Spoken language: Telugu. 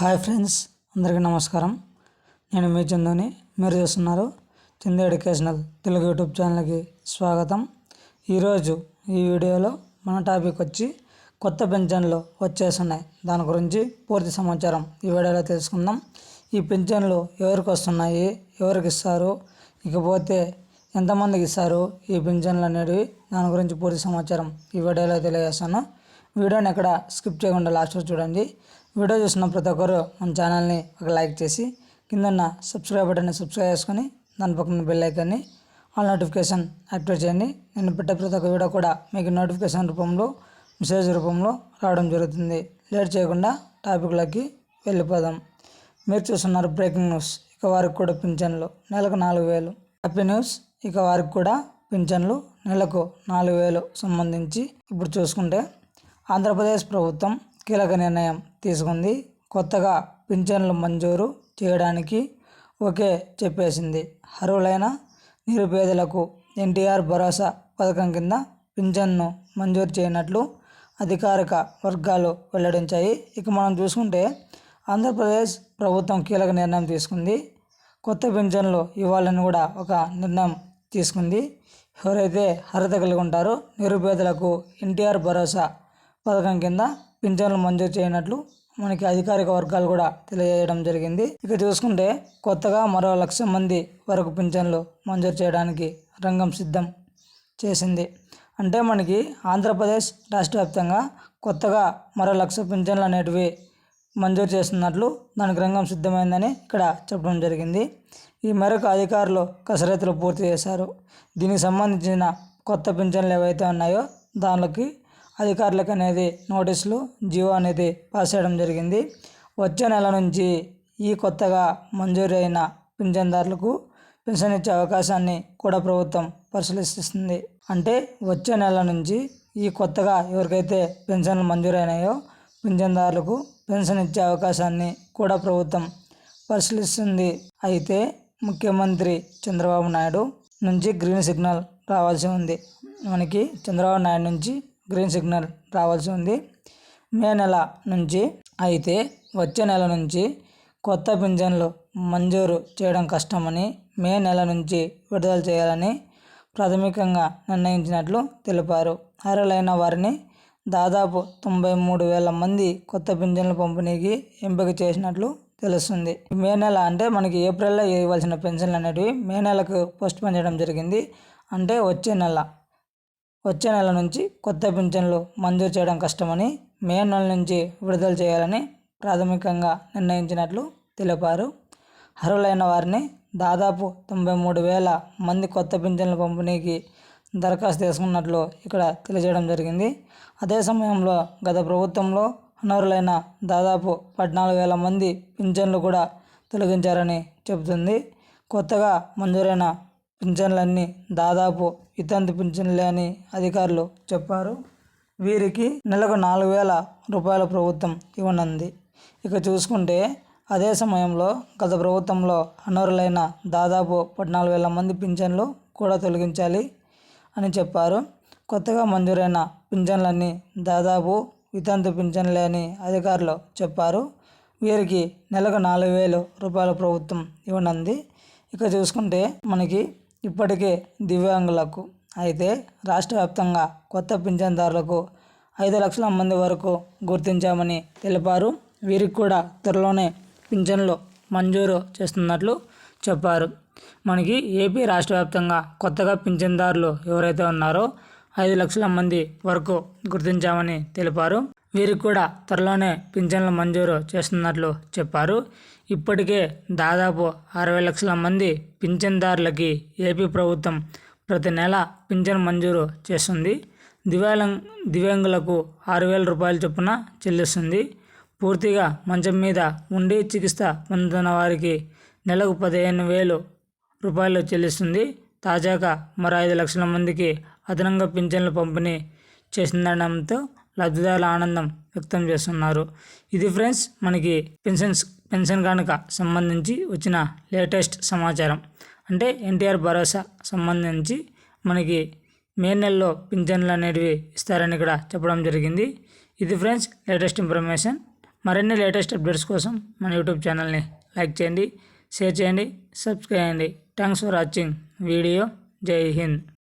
హాయ్ ఫ్రెండ్స్ అందరికీ నమస్కారం. నేను మీ చందుని మీరు చూస్తున్నారు చందు ఎడ్యుకేషనల్ తెలుగు యూట్యూబ్ ఛానల్కి స్వాగతం. ఈరోజు ఈ వీడియోలో మన టాపిక్ వచ్చి కొత్త పెన్షన్లు వచ్చేస్తున్నాయి. దాని గురించి పూర్తి సమాచారం ఈ వీడియోలో తెలుసుకుందాం. ఈ పెన్షన్లు ఎవరికి వస్తున్నాయి ఎవరికి ఇస్తారు? ఇకపోతే ఎంతమందికి ఇస్తారు? ఈ పింఛన్లు అనేవి దాని గురించి పూర్తి సమాచారం ఈ వీడియోలో తెలియజేస్తాను వీడియోని ఎక్కడ స్కిప్ చేయకుండా లాస్ట్ చూడండి. వీడియో చూసిన ప్రతి ఒక్కరు మన ఛానల్ని ఒక లైక్ చేసి కింద ఉన్న సబ్స్క్రైబ్ బటన్ని సబ్స్క్రైబ్ చేసుకొని దాని పక్కన బెల్ ఐకాన్ని ఆల్ నోటిఫికేషన్ యాక్టివేట్ చేయండి. నేను పెట్టే ప్రతి ఒక్క వీడియో కూడా మీకు నోటిఫికేషన్ రూపంలో మెసేజ్ రూపంలో రావడం జరుగుతుంది. లేట్ చేయకుండా టాపిక్లోకి వెళ్ళిపోదాం. మీరు చూస్తున్నారు బ్రేకింగ్ న్యూస్. ఇక వారికి కూడా పింఛన్లు. నెలకు నాలుగు వేలు. Happy news. ఇక వారికి కూడా పింఛన్లు నెలకు నాలుగు వేలు సంబంధించి ఇప్పుడు చూసుకుంటే ఆంధ్రప్రదేశ్ ప్రభుత్వం కీలక నిర్ణయం తీసుకుంది. కొత్తగా పింఛన్లు మంజూరు చేయడానికి ఒకే చెప్పేసింది. అర్హులైన నిరుపేదలకు ఎన్టీఆర్ భరోసా పథకం కింద పింఛన్ను మంజూరు చేయనట్లు అధికారిక వర్గాలు వెల్లడించాయి. ఇక మనం చూసుకుంటే ఆంధ్రప్రదేశ్ ప్రభుత్వం కీలక నిర్ణయం తీసుకుంది. కొత్త పింఛన్లు ఇవ్వాలని కూడా ఒక నిర్ణయం తీసుకుంది. ఎవరైతే అర్హత కలిగి ఉంటారో నిరుపేదలకు ఎన్టీఆర్ భరోసా పథకం కింద పింఛన్లు మంజూరు చేయనట్లు మనకి అధికారిక వర్గాలు కూడా తెలియజేయడం జరిగింది. ఇక చూసుకుంటే కొత్తగా మరో లక్ష మంది వరకు పింఛన్లు మంజూరు చేయడానికి రంగం సిద్ధం చేసింది. అంటే మనకి ఆంధ్రప్రదేశ్ రాష్ట్ర వ్యాప్తంగా కొత్తగా మరో లక్ష పింఛన్లు అనేటివి మంజూరు చేస్తున్నట్లు దానికి రంగం సిద్ధమైందని ఇక్కడ చెప్పడం జరిగింది. ఈ మేరకు అధికారులు కసరత్తులు పూర్తి చేశారు. దీనికి సంబంధించిన కొత్త పింఛన్లు ఏవైతే ఉన్నాయో దానికి అధికారులకు అనేది నోటీసులు జియో అనేది పాస్ చేయడం జరిగింది. వచ్చే నెల నుంచి ఈ కొత్తగా మంజూరు అయిన పింఛన్దారులకు పెన్షన్ ఇచ్చే అవకాశాన్ని కూడా ప్రభుత్వం పరిశీలిస్తుంది. అంటే వచ్చే నెల నుంచి ఈ కొత్తగా ఎవరికైతే పెన్షన్లు మంజూరైనాయో పింఛన్దారులకు పెన్షన్ ఇచ్చే అవకాశాన్ని కూడా ప్రభుత్వం పరిశీలిస్తుంది. అయితే ముఖ్యమంత్రి చంద్రబాబు నాయుడు నుంచి గ్రీన్ సిగ్నల్ రావాల్సి ఉంది. మనకి చంద్రబాబు నాయుడు నుంచి గ్రీన్ సిగ్నల్ రావాల్సి ఉంది. మే నెల నుంచి అయితే వచ్చే నెల నుంచి కొత్త పింఛన్లు మంజూరు చేయడం కష్టమని మే నెల నుంచి విడుదల చేయాలని ప్రాథమికంగా నిర్ణయించినట్లు తెలిపారు. అర్హులైన వారిని దాదాపు తొంభై మూడు వేల మంది కొత్త పింఛన్ల పంపిణీకి ఎంపిక చేసినట్లు తెలుస్తుంది. మే నెల అంటే మనకి ఏప్రిల్లో ఇవ్వాల్సిన పెన్షన్లు అనేటివి మే నెలకు పోస్ట్ పోన్ చేయడం జరిగింది. అంటే వచ్చే నెల వచ్చే నెల నుంచి కొత్త పింఛన్లు మంజూరు చేయడం కష్టమని మే నెల నుంచి విడుదల చేయాలని ప్రాథమికంగా నిర్ణయించినట్లు తెలిపారు. అర్హులైన వారిని దాదాపు తొంభై మూడు వేల మంది కొత్త పింఛన్ల పంపిణీకి దరఖాస్తు చేసుకున్నట్లు ఇక్కడ తెలియజేయడం జరిగింది. అదే సమయంలో గత ప్రభుత్వంలో అనర్హులైన దాదాపు పద్నాలుగు వేల మంది పింఛన్లు కూడా తొలగించారని చెబుతుంది. కొత్తగా మంజూరైన పింఛన్లన్నీ దాదాపు ఇతంతి పింఛన్లే అని అధికారులు చెప్పారు. వీరికి నెలకు నాలుగు వేల రూపాయల ప్రభుత్వం ఇవ్వనుంది. ఇక చూసుకుంటే అదే సమయంలో గత ప్రభుత్వంలో అనర్హులైన దాదాపు పద్నాలుగు వేల మంది పింఛన్లు కూడా తొలగించాలి. అని చెప్పారు. కొత్తగా మంజూరైన పింఛన్లన్నీ దాదాపు వితంతు పింఛన్లే అని అధికారులు చెప్పారు. వీరికి నెలకు నాలుగు వేలు రూపాయల ప్రభుత్వం ఇవ్వనుంది. ఇక చూసుకుంటే మనకి ఇప్పటికే దివ్యాంగులకు అయితే రాష్ట్ర వ్యాప్తంగా కొత్త పింఛన్దారులకు ఐదు లక్షల మంది వరకు గుర్తించామని తెలిపారు. వీరికి కూడా త్వరలోనే పింఛన్లు మంజూరు చేస్తున్నట్లు చెప్పారు. మనకి ఏపీ రాష్ట్ర వ్యాప్తంగా కొత్తగా పింఛన్దారులు ఎవరైతే ఉన్నారో ఐదు లక్షల మంది వరకు గుర్తించామని తెలిపారు. వీరికి కూడా త్వరలోనే పింఛన్లు మంజూరు చేస్తున్నట్లు చెప్పారు. ఇప్పటికే దాదాపు అరవై లక్షల మంది పింఛన్దారులకి ఏపీ ప్రభుత్వం ప్రతి నెల పింఛన్ మంజూరు చేస్తుంది. దివ్యాంగ దివ్యాంగులకు ఆరు వేల రూపాయల చొప్పున చెల్లిస్తుంది. పూర్తిగా మంచం మీద ఉండి చికిత్స పొందుతున్న వారికి నెలకు పదిహేను వేలు రూపాయలు చెల్లిస్తుంది. తాజాగా మరో ఐదు లక్షల మందికి అదనంగా పింఛన్లు పంపిణీ చేసిందనడంతో లబ్ధిదారుల ఆనందం వ్యక్తం చేస్తున్నారు. ఇది ఫ్రెండ్స్ మనకి పెన్షన్స్ పెన్షన్ కనుక సంబంధించి వచ్చిన లేటెస్ట్ సమాచారం. అంటే ఎన్టీఆర్ భరోసా సంబంధించి మనకి మే నెలలో పింఛన్లు అనేటివి ఇస్తారని ఇక్కడ చెప్పడం జరిగింది. ఇది ఫ్రెండ్స్ లేటెస్ట్ ఇన్ఫర్మేషన్. మరిన్ని లేటెస్ట్ అప్డేట్స్ కోసం మన యూట్యూబ్ ఛానల్ని లైక్ చేయండి షేర్ చేయండి సబ్స్క్రైబ్ చేయండి. Thanks for watching video. Jai Hind.